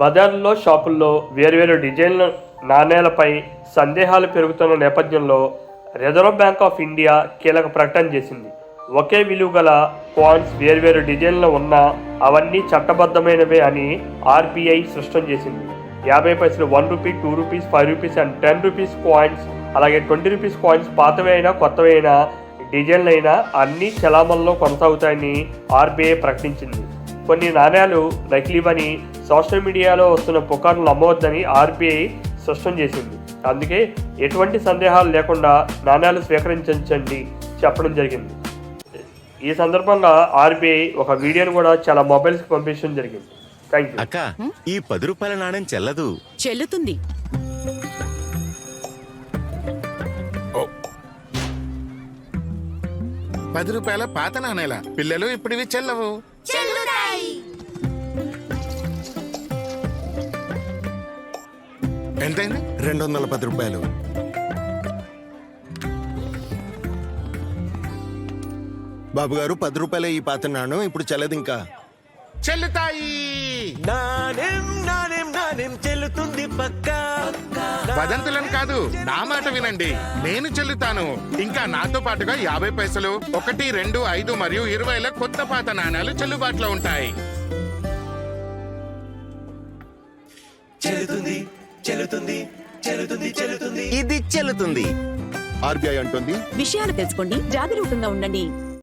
బజార్లో షాపుల్లో వేర్వేరు డిజైన్ల నాణేలపై సందేహాలు పెరుగుతున్న నేపథ్యంలో రిజర్వ్ బ్యాంక్ ఆఫ్ ఇండియా కీలక ప్రకటన చేసింది. ఒకే విలువ గల కాయిన్స్ వేర్వేరు డిజైన్లు ఉన్నా అవన్నీ చట్టబద్ధమైనవే అని ఆర్బీఐ స్పష్టం చేసింది. యాభై పైసలు one rupee two rupees five rupees and ten rupees coins అలాగే ట్వంటీ రూపీస్ కాయిన్స్ పాతవి అయినా కొత్తవి అయినా డిజైన్లు అయినా అన్ని చలామణలో కొనసాగుతాయని ఆర్బీఐ ప్రకటించింది. కొన్ని నాణ్యాలు నకిలీవని సోషల్ మీడియాలో వస్తున్న పుకార్లు నమ్మవద్దని ఆర్బీఐ స్పష్టం చేసింది. అందుకే ఎటువంటి సందేహాలు లేకుండా నాణ్యాలు స్వీకరించండి చెప్పడం జరిగింది. ఈ సందర్భంగా ఆర్బీఐ ఒక వీడియోను కూడా చాలా మొబైల్స్కి పంపించడం జరిగింది. అక్క ఈ పది రూపాయల నాణ్యం చెల్లదు. చెల్లుతుంది. పది రూపాయల పాత నాణేల? పిల్లలు ఇప్పుడు ఇవి చెల్లవు ఎంతైంది? రెండు వందల పది రూపాయలు. బాబు గారు పది రూపాయలే ఈ పాత నాణం ఇప్పుడు చెల్లదు ఇంకా. చెల్లుతాయి! చెల్లుతుంది పక్క. వదంతులను కాదు నా మాట వినండి. నేను చెల్లుతాను. ఇంకా నాతో పాటుగా యాభై పైసలు ఒకటి రెండు ఐదు మరియు ఇరవైల కొత్త పాత నాణాలు చెల్లుబాటులో ఉంటాయి. ఇది చెల్లుతుంది. ఆర్బీఐ అంటుంది. విషయాలు తెలుసుకోండి జాగరూకంగా ఉండండి.